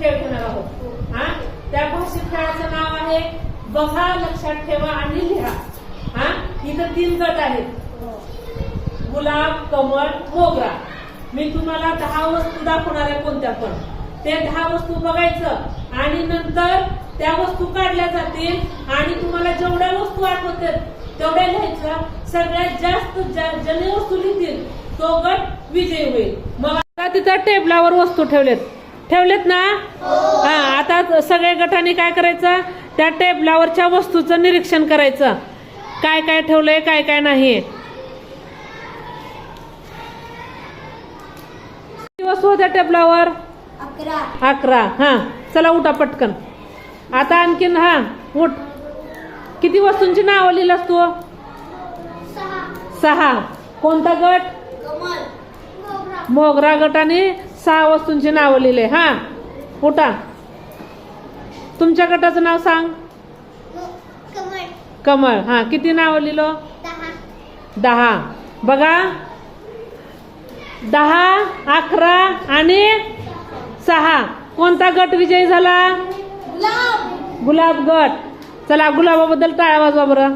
खेळ घेणार आहोत हा? त्या भाषिक खेळाचं नाव आहे बघा लक्षात ठेवा आणि लिहा. हा? इथं तीन गट आहेत. गुलाब कमळ मोगरा. मी तुम्हाला दहा वस्तू दाखवणार आहे कोणत्या पण. ते दहा वस्तू बघायचं आणि नंतर त्या वस्तू काढल्या जातील आणि तुम्हाला जेवढ्या वस्तू आठवतात तेवढ्या लिहायचं सगळ्यात जास्त ज्या- ज्याने वस्तू लिहितील तो गट विजयी होईल. मग आता तिथं टेबलावर वस्तू ठेवलेत. ठेवलेत ना? हा आता सगळ्या गटाने काय करायचं? त्या टेबलावरच्या वस्तूचं निरीक्षण करायचं. काय काय ठेवलंय काय काय नाही. किती वस्तू होत्या टेबलावर अकरा. अकरा हा. चला उठा पटकन. आता आणखीन हा उठ. किती वस्तूंची नावं लिहिलास तू? सहा. कोणता गट? मोगरा मोगरा गटाने सहा वस्तूंची नावं लिहिले. हा? उठा. तुमच्या गटाचं नाव सांग. कमळ. हा किती नावं लिहिलं? दहा. बघा. दहा अकरा आणि सहा. कोणता गट विजयी झाला? गुलाब. गुलाब गट. चला गुलाबाबद्दल टाळ्या वाजवा बरं.